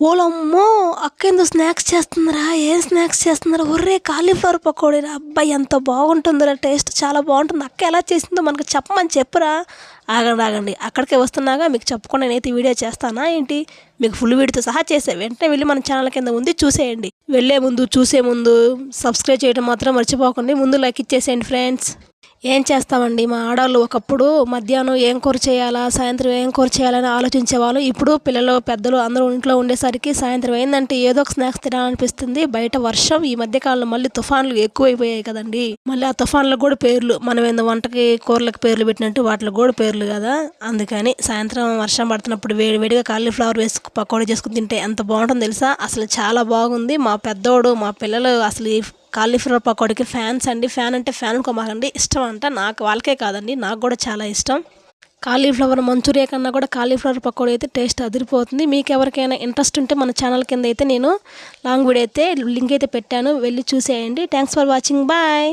ఓలమ్మో అక్కేందో స్నాక్స్ చేస్తుందిరా ఏం స్నాక్స్ చేస్తుందిరా ఒర్రే కాలీఫ్లవర్ పకోడీరా అబ్బాయి ఎంత బాగుంటుందిరా టేస్ట్ చాలా బాగుంటుంది. అక్క ఎలా చేసిందో మనకు చెప్పమని చెప్పురా. ఆగండి ఆగండి. అక్కడికే వస్తున్నాగా మీకు చెప్పకుండా నేనైతే వీడియో చేస్తానా ఏంటి? మీకు ఫుల్ వీడియోతో సహా చేసే. వెంటనే వెళ్ళి మన ఛానల్ కింద ఉంది చూసేయండి. వెళ్ళే ముందు చూసే ముందు సబ్స్క్రైబ్ చేయడం మాత్రం మర్చిపోకండి. ముందు లైక్ ఇచ్చేసేయండి ఫ్రెండ్స్. ఏం చేస్తామండి? మా ఆడవాళ్ళు ఒకప్పుడు మధ్యాహ్నం ఏం కూర చేయాలా సాయంత్రం ఏం కూర చేయాలని ఆలోచించేవాళ్ళు. ఇప్పుడు పిల్లలు పెద్దలు అందరూ ఇంట్లో ఉండేసరికి సాయంత్రం ఏంటంటే ఏదో ఒక స్నాక్స్ తినాలనిపిస్తుంది. బయట వర్షం ఈ మధ్యకాలంలో మళ్ళీ తుఫాన్లు ఎక్కువైపోయాయి కదండి. మళ్ళీ ఆ తుఫాన్లకు కూడా పేర్లు మనం ఏందో వంటకి కూరలకు పేర్లు పెట్టినట్టు వాటికి కూడా పేర్లు కదా. అందుకని సాయంత్రం వర్షం పడుతున్నప్పుడు వేడి వేడిగా కాలీఫ్లవర్ వేసి పకోడీ చేసుకుని తింటే ఎంత బాగుంటుందో తెలుసా? అసలు చాలా బాగుంది. మా పెద్దోడు మా పిల్లలు అసలు ఈ కాలీఫ్లవర్ పకోడీకి ఫ్యాన్స్ అండి. ఫ్యాన్ అంటే ఫ్యాన్ అనుకోమాకండి ఇష్టం అంట. నాకు వాళ్ళకే కాదండి. నాకు కూడా చాలా ఇష్టం. కాలీఫ్లవర్ మంచూరియా కన్నా కూడా కాలీఫ్లవర్ పకోడీ అయితే టేస్ట్ అదిరిపోతుంది. మీకు ఎవరికైనా ఇంట్రెస్ట్ ఉంటే మన ఛానల్ కింద అయితే నేను లాంగ్ వీడియో అయితే లింక్ అయితే పెట్టాను. వెళ్ళి చూసేయండి. Thanks for watching. బాయ్.